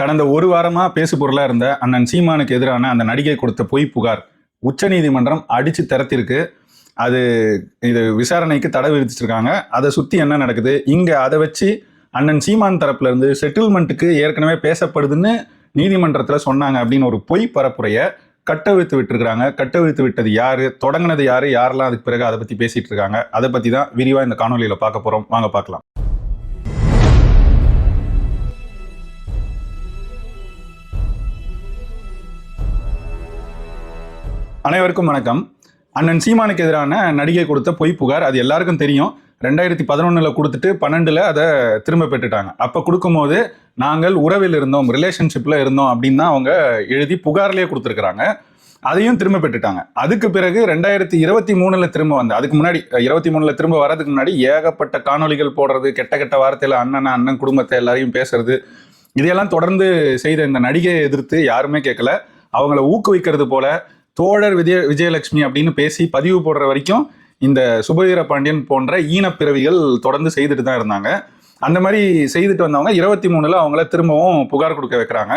கடந்த ஒரு வாரமா பேசு பொருளா இருந்த அண்ணன் சீமானுக்கு எதிரான அந்த நடிகை கொடுத்த பொய் புகார் உச்சநீதிமன்றம் அடிச்சு திறத்திருக்கு. அது இது விசாரணைக்கு தடை விதிச்சிருக்காங்க. அதை சுத்தி என்ன நடக்குது? இங்க அதை வச்சு அண்ணன் சீமான் தரப்புல இருந்து செட்டில்மெண்ட்டுக்கு ஏற்கனவே பேசப்படுதுன்னு நீதிமன்றத்துல சொன்னாங்க அப்படின்னு ஒரு பொய் பரப்புரைய கட்டவிழ்த்து விட்டுருக்காங்க கட்டவிழ்த்து விட்டது யாரு? தொடங்கினது யாரு? யாரெல்லாம் அதுக்கு பிறகு அதை பத்தி பேசிட்டு இருக்காங்க? அதை பத்தி தான் விரிவா இந்த காணொலியில பார்க்க போறோம். வாங்க பார்க்கலாம். அனைவருக்கும் வணக்கம். அண்ணன் சீமானுக்கு எதிரான நடிகை கொடுத்த பொய் புகார் அது எல்லாருக்கும் தெரியும். ரெண்டாயிரத்தி பதினொன்றில் கொடுத்துட்டு பன்னெண்டில் அதை திரும்ப பெற்றுட்டாங்க. அப்போ கொடுக்கும்போது நாங்கள் உறவில் இருந்தோம் ரிலேஷன்ஷிப்பில் இருந்தோம் அப்படின்னு தான் அவங்க எழுதி புகார்லேயே கொடுத்துருக்குறாங்க. அதையும் திரும்ப பெற்றுட்டாங்க. அதுக்கு பிறகு ரெண்டாயிரத்தி இருபத்தி மூணில் திரும்ப வந்து அதுக்கு முன்னாடி இருபத்தி மூணில் திரும்ப வரதுக்கு முன்னாடி ஏகப்பட்ட காணொளிகள் போடுறது கெட்ட கெட்ட வார்த்தையில் அண்ணன் அண்ணன் குடும்பத்தை எல்லாரையும் பேசுறது இதையெல்லாம் தொடர்ந்து செய்த இந்த நடிகையை எதிர்த்து யாருமே கேட்கல. அவங்கள ஊக்குவிக்கிறது போல தோழர் விஜய விஜயலட்சுமி அப்படின்னு பேசி பதிவு போடுற வரைக்கும் இந்த சுபவீர பாண்டியன் போன்ற ஈனப்பிறவிகள் தொடர்ந்து செய்துட்டு தான் இருந்தாங்க. அந்த மாதிரி செய்துட்டு வந்தவங்க இருபத்தி மூணுல அவங்கள திரும்பவும் புகார் கொடுக்க வைக்கிறாங்க.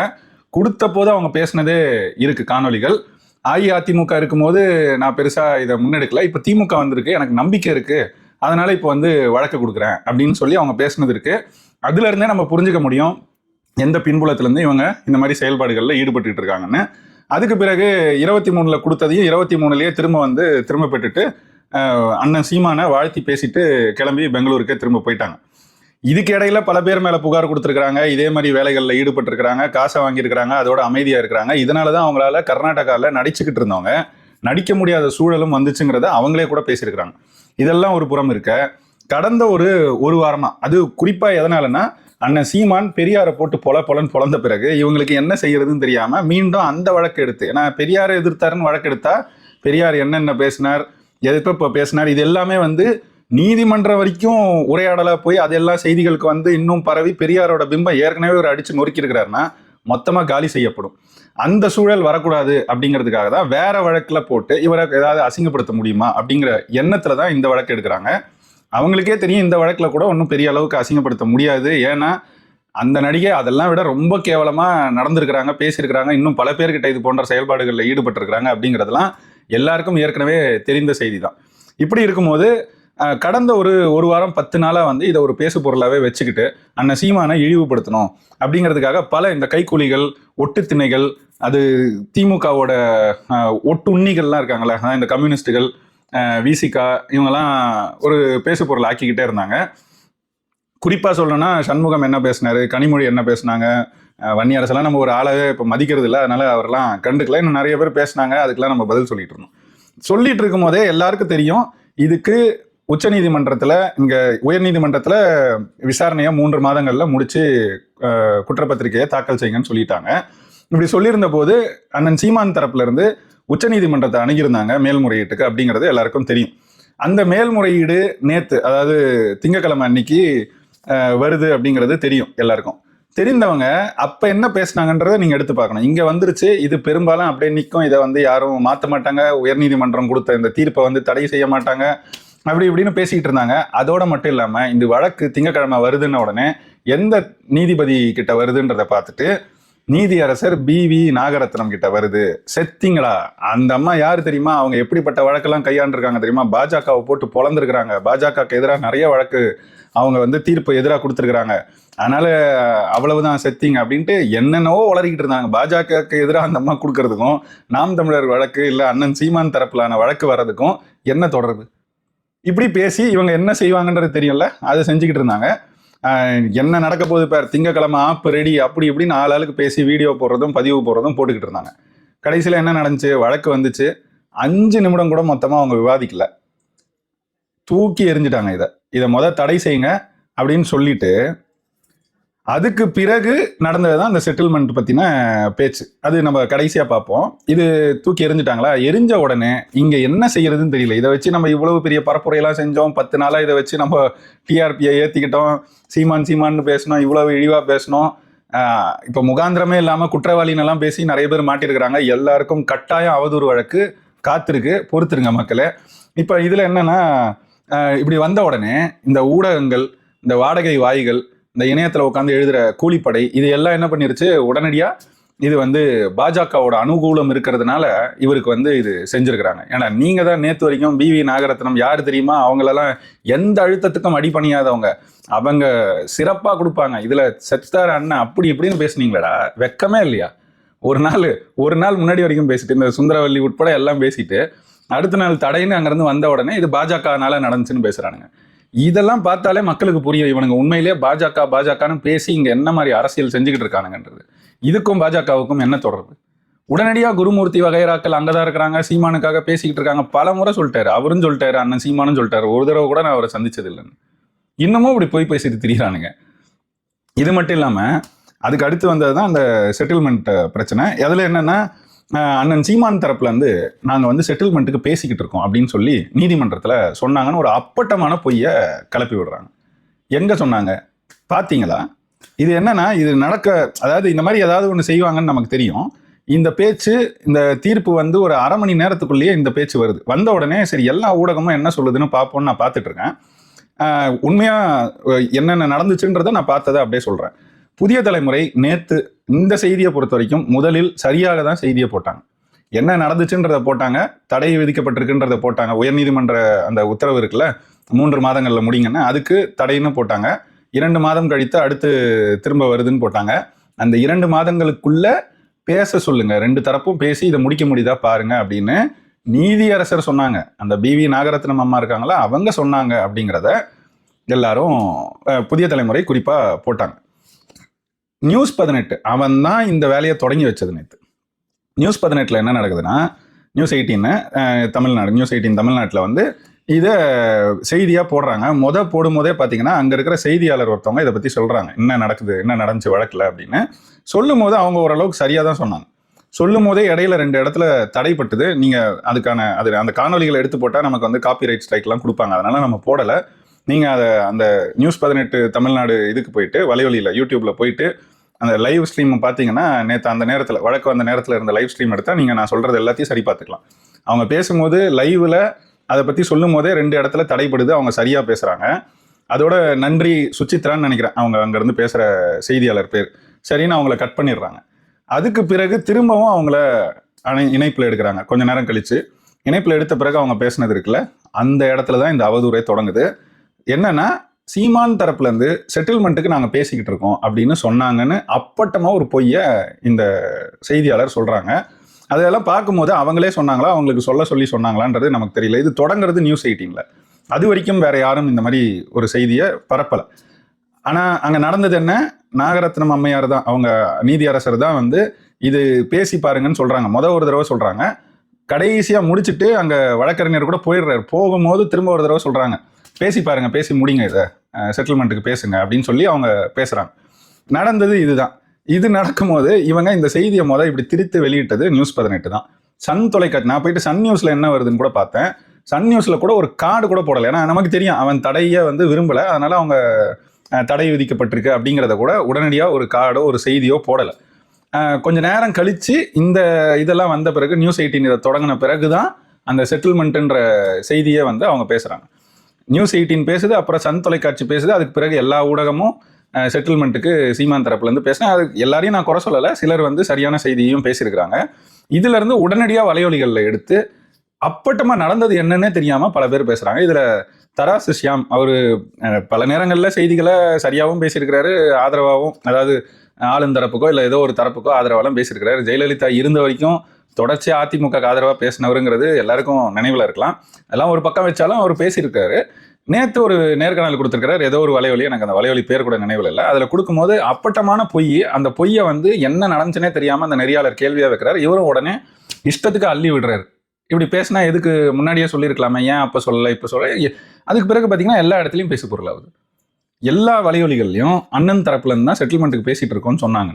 கொடுத்த போது அவங்க பேசினதே இருக்கு காணொளிகள். அஇஅதிமுக இருக்கும்போது நான் பெருசாக இதை முன்னெடுக்கல. இப்போ திமுக வந்திருக்கு எனக்கு நம்பிக்கை இருக்குது அதனால இப்போ வந்து வழக்கு கொடுக்குறேன் அப்படின்னு சொல்லி அவங்க பேசினது இருக்கு. அதுலேருந்தே நம்ம புரிஞ்சுக்க முடியும் எந்த பின்புலத்துலேருந்து இவங்க இந்த மாதிரி செயல்பாடுகளில் ஈடுபட்டுட்டு இருக்காங்கன்னு. அதுக்கு பிறகு இருபத்தி மூணுல கொடுத்ததையும் இருபத்தி மூணுலேயே திரும்ப வந்து திரும்ப பெற்றுட்டு அண்ணன் சீமானை வாழ்த்தி பேசிட்டு கிளம்பி பெங்களூருக்கே திரும்ப போயிட்டாங்க. இதுக்கு இடையில பல பேர் மேல புகார் கொடுத்துருக்காங்க இதே மாதிரி வேலைகளில் ஈடுபட்டிருக்கிறாங்க. காசை வாங்கியிருக்கிறாங்க. அதோட அமைதியா இருக்கிறாங்க. இதனால தான் அவங்களால கர்நாடகாவில் நடிச்சுக்கிட்டு இருந்தவங்க நடிக்க முடியாத சூழலும் வந்துச்சுங்கிறத அவங்களே கூட பேசியிருக்கிறாங்க. இதெல்லாம் ஒரு புறம் இருக்க. கடந்த ஒரு ஒரு வாரமா அது குறிப்பா எதனாலன்னா அண்ணன் சீமான் பெரியாரை போட்டு பொல பொலன்னு பொழந்த பிறகு இவங்களுக்கு என்ன செய்யறதுன்னு தெரியாம மீண்டும் அந்த வழக்கு எடுத்து ஏன்னா பெரியாரை எதிர்த்தாருன்னு வழக்கு எடுத்தா பெரியார் என்னென்ன பேசினார் எதிர்ப்பு இப்போ பேசினார் இது எல்லாமே வந்து நீதிமன்றம் வரைக்கும் உரையாடலாக போய் அதெல்லாம் செய்திகளுக்கு வந்து இன்னும் பரவி பெரியாரோட பிம்பம் ஏற்கனவே ஒரு அடிச்சு நொறுக்கியிருக்கிறாருன்னா மொத்தமாக காலி செய்யப்படும். அந்த சூழல் வரக்கூடாது அப்படிங்கிறதுக்காக தான் வேற வழக்கில் போட்டு இவரை ஏதாவது அசிங்கப்படுத்த முடியுமா அப்படிங்கிற எண்ணத்துல தான் இந்த வழக்கு எடுக்கிறாங்க. அவங்களுக்கே தெரியும் இந்த வழக்கில் கூட ஒன்றும் பெரிய அளவுக்கு அசிங்கப்படுத்த முடியாது. ஏன்னா அந்த நடிகை அதெல்லாம் விட ரொம்ப கேவலமாக நடந்திருக்கிறாங்க பேசியிருக்கிறாங்க. இன்னும் பல பேர்கிட்ட இது போன்ற செயல்பாடுகளில் ஈடுபட்டிருக்கிறாங்க அப்படிங்கிறதெல்லாம் எல்லாருக்கும் ஏற்கனவே தெரிந்த செய்தி தான் இப்படி இருக்கும்போது கடந்த ஒரு ஒரு வாரம் பத்து நாளாக வந்து இதை ஒரு பேசு பொருளாகவே வச்சுக்கிட்டு அண்ணன் சீமானை இழிவுபடுத்தணும் அப்படிங்கிறதுக்காக பல இந்த கைக்கூலிகள் ஒட்டு திணைகள் அது திமுகவோட ஒட்டுண்ணிகள்லாம் இருக்காங்களே அதான் இந்த கம்யூனிஸ்டுகள் விசிகா இவங்கெல்லாம் ஒரு பேசு பொருள் ஆக்கிக்கிட்டே இருந்தாங்க. குறிப்பாக சொல்லணும்னா சண்முகம் என்ன பேசினாரு கனிமொழி என்ன பேசினாங்க வன்னியரசெல்லாம் நம்ம ஒரு ஆளாவே இப்போ மதிக்கிறது இல்லை அதனால அவரெல்லாம் கண்டுக்கல. இன்னும் நிறைய பேர் பேசினாங்க அதுக்கெல்லாம் நம்ம பதில் சொல்லிட்டு இருந்தோம். சொல்லிட்டு இருக்கும் போதே எல்லாருக்கும் தெரியும் இதுக்கு உச்சநீதிமன்றத்தில் இங்கே உயர்நீதிமன்றத்தில் விசாரணையை மூன்று மாதங்களில் முடித்து குற்றப்பத்திரிகையை தாக்கல் செய்யுங்கன்னு சொல்லிட்டாங்க. இப்படி சொல்லியிருந்த போது அண்ணன் சீமான் தரப்புலேருந்து உச்சநீதிமன்றத்தை அணுகியிருந்தாங்க மேல்முறையீட்டுக்கு அப்படிங்கிறது எல்லாருக்கும் தெரியும். அந்த மேல்முறையீடு நேத்து அதாவது திங்கக்கிழமை அன்னைக்கு வருது அப்படிங்கிறது தெரியும் எல்லாருக்கும். தெரிந்தவங்க அப்போ என்ன பேசுனாங்கன்றதை நீங்கள் எடுத்து பார்க்கணும். இங்கே வந்துருச்சு இது பெரும்பாலும் அப்படியே நிற்கும் இதை வந்து யாரும் மாற்ற மாட்டாங்க உயர்நீதிமன்றம் கொடுத்த இந்த தீர்ப்பை வந்து தடை செய்ய மாட்டாங்க அப்படி இப்படின்னு பேசிக்கிட்டு இருந்தாங்க. அதோட மட்டும் இல்லாமல் இந்த வழக்கு திங்கக்கிழமை வருதுன்ன உடனே எந்த நீதிபதி கிட்ட வருதுன்றதை பார்த்துட்டு நீதியரசர் பி வி நாகரத்னம் கிட்ட வருது. செத்திங்களா? அந்த அம்மா யாரு தெரியுமா? அவங்க எப்படிப்பட்ட வழக்கெல்லாம் கையாண்டிருக்காங்க தெரியுமா? பாஜகவை போட்டு பொழந்திருக்கிறாங்க. பாஜகவுக்கு எதிராக நிறைய வழக்கு அவங்க வந்து தீர்ப்பு எதிராக கொடுத்துருக்குறாங்க. அதனால அவ்வளவுதான் செத்திங்க அப்படின்ட்டு என்னென்னவோ வளரிக்கிட்டு இருந்தாங்க. பாஜகவுக்கு எதிராக அந்த அம்மா கொடுக்கறதுக்கும் நாம் தமிழர் வழக்கு இல்லை அண்ணன் சீமான் தரப்பிலான வழக்கு வர்றதுக்கும் என்ன தொடர்பு? இப்படி பேசி இவங்க என்ன செய்வாங்கன்றது தெரியல. அதை செஞ்சுக்கிட்டு இருந்தாங்க. என்ன நடக்க போகுது பேர்? திங்கக்கிழமை ஆப் ரெடி அப்படி இப்படின்னு ஆள் ஆளுக்கு பேசி வீடியோ போடுறதும் பதிவு போடுறதும் போட்டுக்கிட்டு இருந்தாங்க. கடைசியில் என்ன நடந்துச்சு? வழக்கு வந்துச்சு. அஞ்சு நிமிடம் கூட மொத்தமாக அவங்க விவாதிக்கல. தூக்கி எரிஞ்சிட்டாங்க இதை. இதை மொதல் தடை செய்யுங்க அப்படின்னு சொல்லிட்டு அதுக்கு பிறகு நடந்தது தான் இந்த செட்டில்மெண்ட் பற்றின பேச்சு. அது நம்ம கடைசியாக பார்ப்போம். இது தூக்கி எரிஞ்சிட்டாங்களா எரிஞ்ச உடனே இங்கே என்ன செய்யறதுன்னு தெரியல. இதை வச்சு நம்ம இவ்வளவு பெரிய பரப்புரையெல்லாம் செஞ்சோம். பத்து நாளாக இதை வச்சு நம்ம டிஆர்பியை ஏற்றிக்கிட்டோம் சீமான் சீமான்னு பேசணும் இவ்வளவு இழிவாக பேசணும் இப்போ முகாந்திரமே இல்லாமல் குற்றவாளினெல்லாம் பேசி நிறைய பேர் மாட்டியிருக்கிறாங்க எல்லாருக்கும் கட்டாயம் அவதூறு வழக்கு காத்திருக்கு. பொறுத்துருங்க மக்களே. இப்போ இதில் என்னென்னா இப்படி வந்த உடனே இந்த ஊடகங்கள் இந்த வாடகை வாய்கள் இந்த இணையத்தில் உட்காந்து எழுதுற கூலிப்படை இது எல்லாம் என்ன பண்ணிருச்சு? உடனடியாக இது வந்து பாஜகவோட அனுகூலம் இருக்கிறதுனால இவருக்கு வந்து இது செஞ்சிருக்கிறாங்க. ஏன்னா நீங்கள் தான் நேற்று வரைக்கும் பிவி நாகரத்னம் யார் தெரியுமா? அவங்களெல்லாம் எந்த அழுத்தத்துக்கும் அடிபணியாதவங்க. அவங்க சிறப்பாக கொடுப்பாங்க. இதில் சச்சிதார அண்ணன் அப்படி இப்படின்னு பேசுனீங்களடா. வெக்கமே இல்லையா? ஒரு நாள் ஒரு நாள் முன்னாடி வரைக்கும் பேசிட்டு இந்த சுந்தரவல்லி உட்பட எல்லாம் பேசிட்டு அடுத்த நாள் தடைன்னு அங்கேருந்து வந்த உடனே இது பாஜகனால நடந்துச்சுன்னு பேசுறானுங்க. இதெல்லாம் பார்த்தாலே மக்களுக்கு புரியும். இவனுங்க உண்மையிலேயே பாஜக பாஜகன்னு பேசி இங்க என்ன மாதிரி அரசியல் செஞ்சுக்கிட்டு இருக்கானுங்கன்றது. இதுக்கும் பாஜகவுக்கும் என்ன தொடர்பு? உடனடியாக குருமூர்த்தி வகைராக்கள் அங்கதான் இருக்கிறாங்க சீமானுக்காக பேசிக்கிட்டு இருக்காங்க. பல முறை சொல்லிட்டாரு. அவரும் சொல்லிட்டாரு அண்ணன் சீமானும் சொல்லிட்டாரு. ஒரு தடவை கூட நான் அவரை சந்திச்சது இல்லைன்னு இன்னமும் இப்படி போய் பேசிட்டு திரியிறானுங்க. இது மட்டும் இல்லாம அதுக்கு அடுத்து வந்தது தான் அந்த செட்டில்மெண்ட் பிரச்சனை. அதில் என்னன்னா அண்ணன் சீமான் தரப்புல இருந்து நாங்கள் வந்து செட்டில்மெண்ட்டுக்கு பேசிக்கிட்டு இருக்கோம் அப்படின்னு சொல்லி நீதிமன்றத்தில் சொன்னாங்கன்னு ஒரு அப்பட்டமான பொய்யை கிளப்பி விடுறாங்க. எங்கே சொன்னாங்க? பார்த்தீங்களா இது என்னன்னா இது நடக்க அதாவது இந்த மாதிரி ஏதாவது ஒன்று செய்வாங்கன்னு நமக்கு தெரியும். இந்த பேச்சு இந்த தீர்ப்பு வந்து ஒரு அரை மணி நேரத்துக்குள்ளேயே இந்த பேச்சு வருது. வந்த உடனே சரி எல்லா ஊடகமும் என்ன சொல்லுதுன்னு பார்ப்போம்னு நான் பார்த்துட்டு இருக்கேன். என்னென்ன நடந்துச்சுன்றதை நான் பார்த்ததை அப்படியே சொல்கிறேன் புதிய தலைமுறை நேற்று இந்த செய்தியை பொறுத்த வரைக்கும் முதலில் சரியாக தான் செய்தியை போட்டாங்க. என்ன நடந்துச்சுன்றத போட்டாங்க தடை விதிக்கப்பட்டிருக்குன்றத போட்டாங்க. உயர்நீதிமன்ற அந்த உத்தரவு இருக்குல்ல மூன்று மாதங்களில் முடிங்கன்னா அதுக்கு தடைன்னு போட்டாங்க. இரண்டு மாதம் கழித்து அடுத்து திரும்ப வருதுன்னு போட்டாங்க. அந்த இரண்டு மாதங்களுக்குள்ள பேச சொல்லுங்க. ரெண்டு தரப்பும் பேசி இதை முடிக்க முடியுதா பாருங்க அப்படின்னு நீதியரசர் சொன்னாங்க. அந்த பிவி நாகரத்னம் அம்மா இருக்காங்களா அவங்க சொன்னாங்க அப்படிங்கிறத எல்லாரும் புதிய தலைமுறை குறிப்பாக போட்டாங்க. நியூஸ் பதினெட்டு. அவன் தான் இந்த வேலையை தொடங்கி வச்சது நேற்று நியூஸ் பதினெட்டில் என்ன நடக்குதுன்னா நியூஸ் எயிட்டீன்னு தமிழ்நாடு நியூஸ் எயிட்டீன் தமிழ்நாட்டில் வந்து இதை செய்தியாக போடுறாங்க. முத போடும்போதே பார்த்தீங்கன்னா அங்கே இருக்கிற செய்தியாளர் ஒருத்தவங்க இதை பற்றி சொல்கிறாங்க என்ன நடக்குது என்ன நடந்துச்சு வழக்கில் அப்படின்னு. சொல்லும் போது அவங்க ஓரளவுக்கு சரியாக தான் சொன்னாங்க. சொல்லும் போதே இடையில ரெண்டு இடத்துல தடைப்பட்டது. நீங்கள் அதுக்கான அது அந்த காணொலிகளை எடுத்து போட்டால் நமக்கு வந்து காப்பி ரைட் ஸ்ட்ரைக்லாம் கொடுப்பாங்க. அதனால் நம்ம போடலை. நீங்கள் அதை அந்த நியூஸ் பதினெட்டு தமிழ்நாடு இதுக்கு போயிட்டு வலைவலியில் யூடியூப்பில் போயிட்டு அந்த லைவ் ஸ்ட்ரீம் பார்த்தீங்கன்னா நேற்று அந்த நேரத்தில் வழக்கு வந்த நேரத்தில் இருந்த லைவ் ஸ்ட்ரீம் எடுத்தால் நீங்கள் நான் சொல்கிறது எல்லாத்தையும் சரி பார்த்துக்கலாம் அவங்க பேசும்போது லைவில் அதை பற்றி சொல்லும் போதே ரெண்டு இடத்துல தடைப்படுது அவங்க சரியாக பேசுகிறாங்க அதோட நன்றி சுச்சித்ரான்னு நினைக்கிறேன். அவங்க அங்கேருந்து பேசுகிற செய்தியாளர் பேர். சரின்னு அவங்கள கட் பண்ணிடுறாங்க. அதுக்கு பிறகு திரும்பவும் அவங்கள அணை இணைப்பில் எடுக்கிறாங்க. கொஞ்ச நேரம் கழித்து இணைப்பில் எடுத்த பிறகு அவங்க பேசினது இருக்குல்ல அந்த இடத்துல தான் இந்த அவதூறை தொடங்குது. என்னன்னா சீமான் தரப்புல இருந்து செட்டில்மெண்ட்டுக்கு நாங்க பேசிக்கிட்டு இருக்கோம் அப்படின்னு சொன்னாங்கன்னு அப்பட்டமா ஒரு பொய்ய இந்த செய்தியாளர் சொல்றாங்க. அதெல்லாம் பார்க்கும்போது அவங்களே சொன்னாங்களா அவங்களுக்கு சொல்ல சொல்லி சொன்னாங்களான்றது நமக்கு தெரியல. இது தொடங்குறது நியூஸ் எயிட்டீன்ல அது வரைக்கும் வேற யாரும் இந்த மாதிரி ஒரு செய்தியை பரப்பல. ஆனா அங்க நடந்தது என்ன? நாகரத்னம் அம்மையார் தான் அவங்க நீதியரசர் தான் வந்து இது பேசி பாருங்கன்னு சொல்றாங்க. முத ஒரு தடவை சொல்றாங்க. கடைசியா முடிச்சுட்டு அங்க வழக்கறிஞர் கூட போயிடுறாரு. போகும்போது திரும்ப ஒரு தடவை சொல்றாங்க. பேசி பாருங்க பேசி முடிங்க இதை. செட்டில்மெண்ட்டுக்கு பேசுங்க அப்படின்னு சொல்லி அவங்க பேசுறாங்க. நடந்தது இதுதான். இது நடக்கும்போது இவங்க இந்த செய்தியை முத இப்படி திரித்து வெளியிட்டது நியூஸ் பதினெட்டு தான். சன் தொலைக்காட்சி நான் போயிட்டு சன் நியூஸ்ல என்ன வருதுன்னு கூட பார்த்தேன். சன் நியூஸ்ல கூட ஒரு கார்டு கூட போடலை. ஏன்னா நமக்கு தெரியும் அவன் தடையை வந்து விரும்பல. அதனால அவங்க தடை விதிக்கப்பட்டிருக்கு அப்படிங்கிறத கூட உடனடியாக ஒரு கார்டோ ஒரு செய்தியோ போடலை. கொஞ்ச நேரம் கழித்து இந்த இதெல்லாம் வந்த பிறகு நியூஸ் எயிட்டீன் இதை தொடங்கின பிறகு தான் அந்த செட்டில்மெண்ட்டுன்ற செய்தியை வந்து அவங்க பேசுகிறாங்க நியூஸ் எயிட்டீன் பேசுது அப்புறம் சன் தொலைக்காட்சி பேசுது. அதுக்கு பிறகு எல்லா ஊடகமும் செட்டில்மெண்ட்டுக்கு சீமான் தரப்புலேருந்து பேசினேன். அது எல்லாரையும் நான் குறை சொல்லலை. சிலர் வந்து சரியான செய்தியும் பேசியிருக்கிறாங்க. இதுலேருந்து உடனடியாக வலையொலிகளில் எடுத்து அப்பட்டமாக நடந்தது என்னன்னே தெரியாமல் பல பேர் பேசுகிறாங்க இதில் தராசு ஷியாம் அவர் பல நேரங்களில் செய்திகளை சரியாகவும் பேசியிருக்கிறாரு ஆதரவாகவும் அதாவது ஆளுந்தரப்புக்கோ இல்லை ஏதோ ஒரு தரப்புக்கோ ஆதரவாலாம் பேசியிருக்கிறாரு. ஜெயலலிதா இருந்த வரைக்கும் தொடர்ச்சி அதிமுக ஆதரவாக பேசினவருங்கிறது எல்லாருக்கும் நினைவில் இருக்கலாம். அதெல்லாம் ஒரு பக்கம் வச்சாலும் அவர் பேசியிருக்காரு. நேற்று ஒரு நேர்காணல் கொடுத்துருக்காரு ஏதோ ஒரு வலைவலி எனக்கு அந்த வலைவலி பேர் கூட நினைவில் இல்லை. அதில் கொடுக்கும்போது அப்பட்டமான பொய் அந்த பொய்யை வந்து என்ன நடந்துச்சுனே தெரியாமல் அந்த நெறியாளர் கேள்வியாக வைக்கிறார். இவரும் உடனே இஷ்டத்துக்கு அள்ளி விடுறாரு. இப்படி பேசினா எதுக்கு? முன்னாடியே சொல்லியிருக்கலாமே. ஏன் அப்போ சொல்லலை இப்போ சொல்ல அதுக்கு பிறகு பார்த்தீங்கன்னா எல்லா இடத்துலையும் பேச பொருள் ஆகுது எல்லா வலைவலிகள்லையும் அண்ணன் தரப்புலேருந்து தான் செட்டில்மெண்ட்டுக்கு பேசிகிட்டு இருக்கோம்னு சொன்னாங்க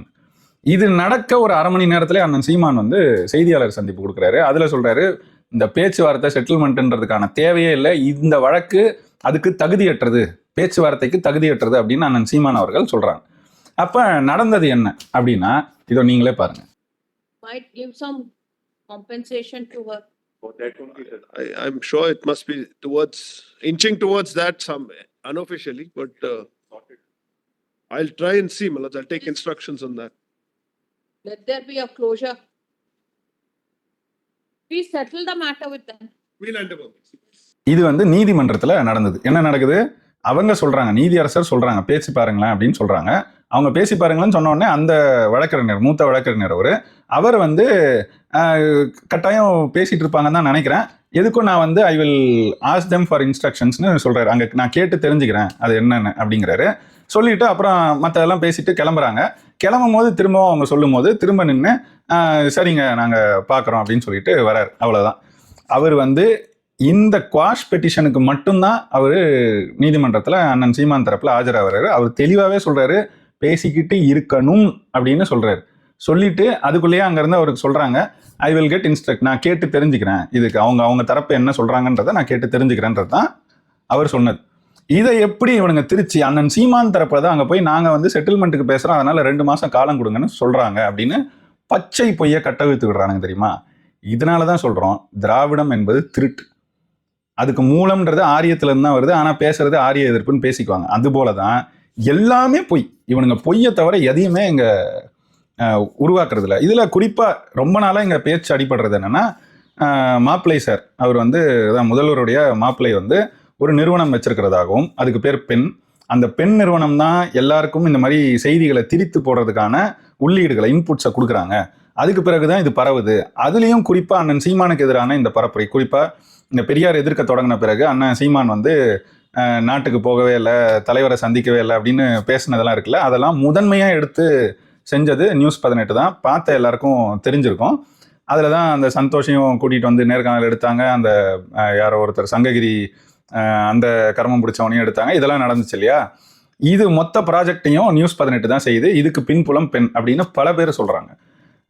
இது நடக்க ஒரு அரை மணி நேரத்திலே அண்ணன் சீமான் வந்து செய்தியாளர் சந்திப்பு கொடுக்குறாரு. அதுல சொல்றாரு இந்த பேச்சுவார்த்தை செட்டில்மெண்ட்ன்றதுக்கான தேவையே இல்லை. இந்த வழக்கு அதுக்கு தகுதியற்றது பேச்சுவார்த்தைக்கு தகுதியற்றது அப்படின்னு அண்ணன் சீமான் அவர்கள் சொல்றாங்க. அப்ப நடந்தது என்ன அப்படின்னா இதோ நீங்களே பாருங்க. Might give some compensation to her. I, I'm sure it must be towards, inching towards that some unofficially, but, uh, I'll try and see, Malaj. I'll take instructions on that. Let there be a closure. We settle the matter with them. We'll. இது வந்து நீதிமன்றத்துல நடந்தது என்ன நடக்குது அவங்க சொல்றாங்க நீதியரசர் சொல்றாங்க பேசி பாருங்களேன் அப்படின்னு சொல்றாங்க அவங்க பேசி பாருங்களேன்னு சொன்ன உடனே அந்த வழக்கறிஞர் மூத்த வழக்கறிஞர் அவரு அவர் வந்து கட்டாயம் பேசிட்டு இருப்பாங்கன்னு தான் நினைக்கிறேன் எதுக்கும் நான் வந்து I will ask them for இன்ஸ்ட்ரக்ஷன்ஸ்னு சொல்றாரு அங்க நான் கேட்டு தெரிஞ்சுக்கிறேன் அது என்னன்னு அப்படிங்கிறாரு சொல்லிட்டு அப்புறம் மற்றதெல்லாம் பேசிட்டு கிளம்புறாங்க. கிளம்பும் போது திரும்பவும் அவங்க சொல்லும் போது திரும்ப நின்று சரிங்க நாங்கள் பார்க்குறோம் அப்படின்னு சொல்லிட்டு வரார். அவ்வளோதான் அவர் வந்து இந்த குவாஷ் பெட்டிஷனுக்கு மட்டும்தான் அவர் நீதிமன்றத்தில் அண்ணன் சீமான் தரப்பில் ஆஜராகிறாரு. அவர் தெளிவாகவே சொல்கிறாரு பேசிக்கிட்டு இருக்கணும் அப்படின்னு சொல்கிறாரு சொல்லிட்டு அதுக்குள்ளேயே அங்கேருந்து அவருக்கு சொல்கிறாங்க ஐ வில் கெட் இன்ஸ்ட்ரக்ட் நான் கேட்டு தெரிஞ்சுக்கிறேன். இதுக்கு அவங்க அவங்க தரப்பு என்ன சொல்கிறாங்கன்றதை நான் கேட்டு தெரிஞ்சுக்கிறேன்றது தான் அவர் சொன்னது. இதை எப்படி இவனுங்க திருச்சி அண்ணன் சீமான் தரப்புல தான் அங்கே போய் நாங்கள் வந்து செட்டில்மெண்ட்டுக்கு பேசுகிறோம் அதனால ரெண்டு மாதம் காலம் கொடுங்கன்னு சொல்கிறாங்க அப்படின்னு பச்சை பொய்ய கட்டவிழ்த்து விடுறானுங்க தெரியுமா? இதனால தான் சொல்கிறோம் திராவிடம் என்பது திருட்டு. அதுக்கு மூலம்ன்றது ஆரியத்துலேருந்து தான் வருது ஆனால் பேசுறது ஆரிய எதிர்ப்புன்னு பேசிக்குவாங்க. அதுபோல தான் எல்லாமே பொய். இவனுங்க பொய்யை தவிர எதையுமே எங்கள் உருவாக்குறது இல்லை இதில் குறிப்பாக ரொம்ப நாளாக எங்கள் பேச்சு அடிபடுறது என்னென்னா மாப்பிள்ளை சார். அவர் வந்து முதல்வருடைய மாப்பிள்ளை வந்து ஒரு நிறுவனம் வச்சிருக்கிறதாகவும் அதுக்கு பேர் பெண். அந்த பெண் நிறுவனம் தான் எல்லாருக்கும் இந்த மாதிரி செய்திகளை திரித்து போடுறதுக்கான உள்ளீடுகளை இன்புட்ஸை கொடுக்குறாங்க. அதுக்கு பிறகு தான் இது பரவுது. அதுலேயும் குறிப்பாக அண்ணன் சீமானுக்கு எதிரான இந்த பரப்புரை. குறிப்பாக இந்த பெரியார் எதிர்க்க தொடங்கின பிறகு அண்ணன் சீமான் வந்து நாட்டுக்கு போகவே இல்லை தலைவரை சந்திக்கவே இல்லை அப்படின்னு பேசினதெல்லாம் இருக்குல்ல அதெல்லாம் முதன்மையாக எடுத்து செஞ்சது நியூஸ் பதினெட்டு தான். பார்த்த எல்லாருக்கும் தெரிஞ்சிருக்கும். அதில் தான் அந்த சந்தோஷையும் கூட்டிகிட்டு வந்து நேர்காணல் எடுத்தாங்க. அந்த யாரோ ஒருத்தர் சங்ககிரி அந்த கர்மம் பிடிச்சவனையும் எடுத்தாங்க. இதெல்லாம் நடந்துச்சு இல்லையா? இது மொத்த ப்ராஜெக்டையும் நியூஸ் பதினெட்டு தான் செய்யுது. இதுக்கு பின்புலம் பெண் அப்படின்னு பல பேர் சொல்கிறாங்க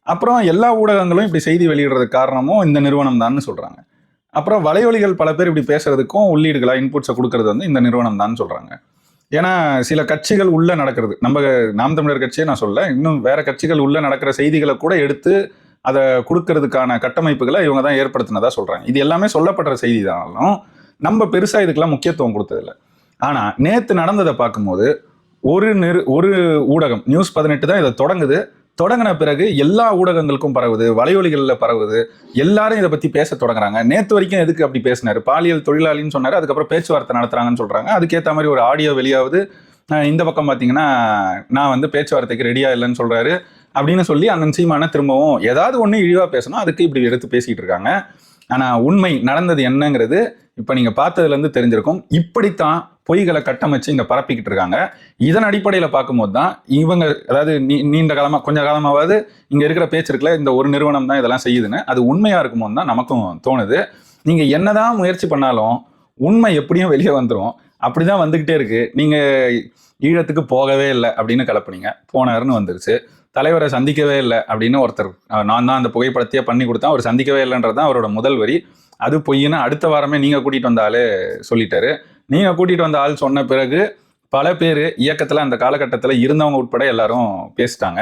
அப்புறம் எல்லா ஊடகங்களும் இப்படி செய்தி வெளியிடுறதுக்கு காரணமும் இந்த நிறுவனம் தான் சொல்கிறாங்க அப்புறம் வலைவலிகள் பல பேர் இப்படி பேசுறதுக்கும் உள்ளீடுகளாக இன்புட்ஸை கொடுக்கறது வந்து இந்த நிறுவனம் தான் சொல்கிறாங்க ஏன்னா சில கட்சிகள் உள்ளே நடக்கிறது. நம்ம நாம் தமிழர் கட்சியை நான் சொல்ல இன்னும் வேற கட்சிகள் உள்ளே நடக்கிற செய்திகளை கூட எடுத்து அதை கொடுக்கறதுக்கான கட்டமைப்புகளை இவங்க தான் ஏற்படுத்தினதா சொல்கிறாங்க இது எல்லாமே சொல்லப்படுற செய்தி தானாலும் நம்ம பெருசாக இதுக்கெல்லாம் முக்கியத்துவம் கொடுத்ததில்ல. ஆனால் நேற்று நடந்ததை பார்க்கும்போது ஒரு நிறு ஒரு ஊடகம் நியூஸ் பதினெட்டு தான் இதை தொடங்குது. தொடங்கின பிறகு எல்லா ஊடகங்களுக்கும் பரவுது வலையொலிகளில் பரவுது. எல்லாரும் இதை பற்றி பேச தொடங்குறாங்க. நேற்று வரைக்கும் எதுக்கு அப்படி பேசினார்? பாலியல் தொழிலாளின்னு சொன்னார் அதுக்கப்புறம் பேச்சுவார்த்தை நடத்துறாங்கன்னு சொல்கிறாங்க அதுக்கேற்ற மாதிரி ஒரு ஆடியோ வெளியாகுது இந்த பக்கம் பார்த்தீங்கன்னா நான் வந்து பேச்சுவார்த்தைக்கு ரெடியாக இல்லைன்னு சொல்கிறாரு அப்படின்னு சொல்லி அண்ணன் சீமான திரும்பவும் ஏதாவது ஒன்று இழிவாக பேசணும். அதுக்கு இப்படி எடுத்து பேசிகிட்டு இருக்காங்க. ஆனால் உண்மை நடந்தது என்னங்கிறது இப்போ நீங்கள் பார்த்ததுலேருந்து தெரிஞ்சிருக்கும் இப்படித்தான் பொய்களை கட்டமைச்சு இங்கே பரப்பிக்கிட்டு இருக்காங்க. இதன் அடிப்படையில் பார்க்கும்போது தான் இவங்க அதாவது நீ- நீண்ட காலமாக கொஞ்ச காலமாவது இங்கே இருக்கிற பேச்சு இந்த ஒரு நிறுவனம் தான் இதெல்லாம் செய்யுதுன்னு அது உண்மையாக இருக்கும்போது தான் நமக்கும் தோணுது. நீங்கள் என்னதான் முயற்சி பண்ணாலும் உண்மை எப்படியும் வெளியே வந்துடும் அப்படி தான் வந்துக்கிட்டே இருக்குது நீங்கள் ஈழத்துக்கு போகவே இல்லை அப்படின்னு கிளப்புனீங்க. போனாருன்னு வந்துருச்சு. தலைவரை சந்திக்கவே இல்லை அப்படின்னு ஒருத்தர் நான் தான் அந்த புகைப்படத்தையே பண்ணி கொடுத்தேன். அவர் சந்திக்கவே இல்லைன்றது தான் அவரோட முதல் வரி. அது பொய்ன்னு அடுத்த வாரமே நீங்கள் கூட்டிகிட்டு வந்த ஆள் சொல்லிட்டாரு. நீங்கள் கூட்டிகிட்டு வந்த ஆள் சொன்ன பிறகு பல பேர் இயக்கத்தில் அந்த காலகட்டத்தில் இருந்தவங்க உட்பட எல்லாரும் பேசிட்டாங்க.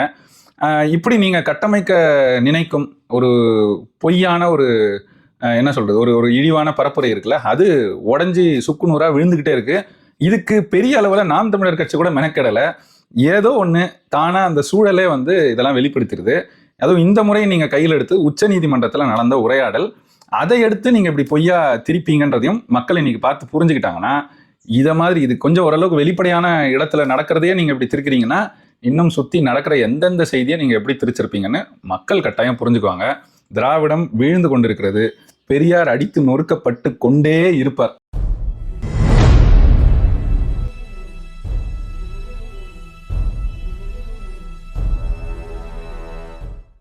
இப்படி நீங்கள் கட்டமைக்க நினைக்கும் ஒரு பொய்யான ஒரு என்ன சொல்கிறது ஒரு ஒரு இழிவான பரப்புரை இருக்குல்ல அது உடஞ்சி சுக்குநூறாக விழுந்துக்கிட்டே இருக்குது இதுக்கு பெரிய அளவில் நாம் தமிழர் கட்சி கூட மெனக்கெடலை. ஏதோ ஒன்று தானா அந்த சூழலே வந்து இதெல்லாம் வெளிப்படுத்திடுது அதுவும் இந்த முறை நீங்க கையில் எடுத்து உச்சநீதிமன்றத்தில் நடந்த உரையாடல் அதை எடுத்து நீங்க இப்படி பொய்யா திருப்பீங்கன்றதையும் மக்கள் இன்னைக்கு பார்த்து புரிஞ்சுக்கிட்டாங்கன்னா இதை மாதிரி இது கொஞ்சம் ஓரளவுக்கு வெளிப்படையான இடத்துல நடக்கிறதையே நீங்க இப்படி திருக்கிறீங்கன்னா இன்னும் சுத்தி நடக்கிற எந்தெந்த செய்தியை நீங்க எப்படி திரிச்சிருப்பீங்கன்னு மக்கள் கட்டாயம் புரிஞ்சுக்குவாங்க. திராவிடம் வீழ்ந்து கொண்டிருக்கிறது. பெரியார் அடித்து நொறுக்கப்பட்டு கொண்டே இருப்பார்.